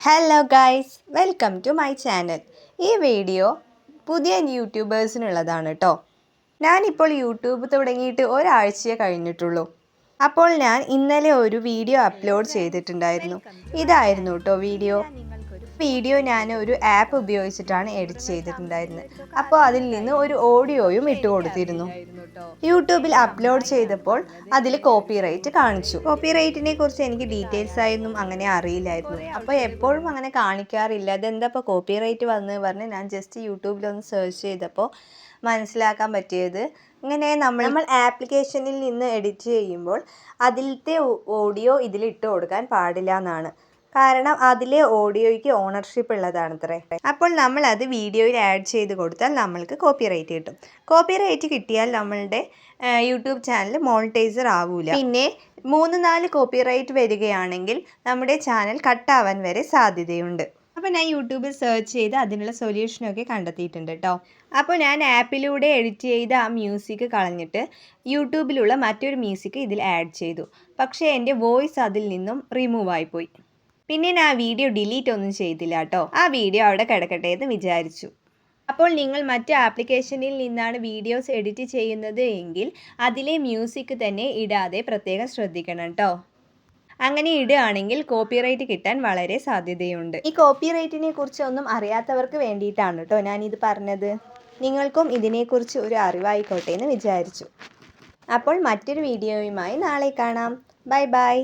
Hello guys welcome to my channel ഈ video പുതിയ യൂട്യൂബേഴ്സിനുള്ളതാണ് കേട്ടോ ഞാനിപ്പോൾ യൂട്യൂബ് തുടങ്ങിയിട്ട് ഒരാഴ്ചയെ കഴിഞ്ഞിട്ടുള്ളൂ. അപ്പോൾ ഞാൻ ഇന്നലെ ഒരു വീഡിയോ അപ്ലോഡ് ചെയ്തിട്ടുണ്ടായിരുന്നു. ഇതായിരുന്നു കേട്ടോ വീഡിയോ വീഡിയോ ഞാൻ ഒരു ആപ്പ് ഉപയോഗിച്ചിട്ടാണ് എഡിറ്റ് ചെയ്തിട്ടുണ്ടായിരുന്നത്. അപ്പോൾ അതിൽ നിന്ന് ഒരു ഓഡിയോയും ഇട്ട് കൊടുത്തിരുന്നു. യൂട്യൂബിൽ അപ്ലോഡ് ചെയ്തപ്പോൾ അതിൽ കോപ്പിറൈറ്റ് കാണിച്ചു. കോപ്പിറൈറ്റിനെ കുറിച്ച് എനിക്ക് ഡീറ്റെയിൽസ് ആയൊന്നും അങ്ങനെ അറിയില്ലായിരുന്നു. അപ്പോൾ എപ്പോഴും അങ്ങനെ കാണിക്കാറില്ല. അതെന്താ ഇപ്പോൾ കോപ്പിറൈറ്റ് വന്നു പറഞ്ഞ് ഞാൻ ജസ്റ്റ് യൂട്യൂബിലൊന്ന് സെർച്ച് ചെയ്തപ്പോൾ മനസ്സിലാക്കാൻ പറ്റിയത് ഇങ്ങനെ നമ്മൾ നമ്മൾ ആപ്ലിക്കേഷനിൽ നിന്ന് എഡിറ്റ് ചെയ്യുമ്പോൾ അതിലത്തെ ഓഡിയോ ഇതിൽ ഇട്ട് കൊടുക്കാൻ പാടില്ല എന്നാണ്. കാരണം അതിലെ ഓഡിയോയ്ക്ക് ഓണർഷിപ്പ് ഉള്ളതാണത്രേ. അപ്പോൾ നമ്മൾ അത് വീഡിയോയിൽ ആഡ് ചെയ്ത് കൊടുത്താൽ നമ്മൾക്ക് കോപ്പിറൈറ്റ് കിട്ടും. കോപ്പിറൈറ്റ് കിട്ടിയാൽ നമ്മളുടെ യൂട്യൂബ് ചാനൽ മോണിറ്റൈസർ ആവൂല. പിന്നെ മൂന്ന് നാല് കോപ്പിറൈറ്റ് വരികയാണെങ്കിൽ നമ്മുടെ ചാനൽ കട്ടാവാൻ വരെ സാധ്യതയുണ്ട്. അപ്പോൾ ഞാൻ യൂട്യൂബിൽ സെർച്ച് ചെയ്ത് അതിനുള്ള സൊല്യൂഷനൊക്കെ കണ്ടെത്തിയിട്ടുണ്ട് കേട്ടോ അപ്പോൾ ഞാൻ ആപ്പിലൂടെ എഡിറ്റ് ചെയ്ത ആ മ്യൂസിക് കളഞ്ഞിട്ട് യൂട്യൂബിലുള്ള മറ്റൊരു മ്യൂസിക് ഇതിൽ ആഡ് ചെയ്തു. പക്ഷേ എന്റെ വോയിസ് അതിൽ നിന്നും റിമൂവ് ആയിപ്പോയി പിന്നെ ഞാൻ ആ വീഡിയോ ഡിലീറ്റ് ഒന്നും ചെയ്തില്ല കേട്ടോ ആ വീഡിയോ അവിടെ കിടക്കട്ടെ എന്ന് വിചാരിച്ചു. അപ്പോൾ നിങ്ങൾ മറ്റ് ആപ്ലിക്കേഷനിൽ നിന്നാണ് വീഡിയോസ് എഡിറ്റ് ചെയ്യുന്നത് എങ്കിൽ അതിലെ മ്യൂസിക് തന്നെ ഇടാതെ പ്രത്യേകം ശ്രദ്ധിക്കണം കേട്ടോ അങ്ങനെ ഇടുകയാണെങ്കിൽ കോപ്പിറൈറ്റ് കിട്ടാൻ വളരെ സാധ്യതയുണ്ട്. ഈ കോപ്പിറൈറ്റിനെ കുറിച്ച് ഒന്നും അറിയാത്തവർക്ക് വേണ്ടിയിട്ടാണ് കേട്ടോ ഞാനിത് പറഞ്ഞത്. നിങ്ങൾക്കും ഇതിനെക്കുറിച്ച് ഒരു അറിവായിക്കോട്ടെ എന്ന് വിചാരിച്ചു. അപ്പോൾ മറ്റൊരു വീഡിയോയുമായി നാളെ കാണാം. Bye bye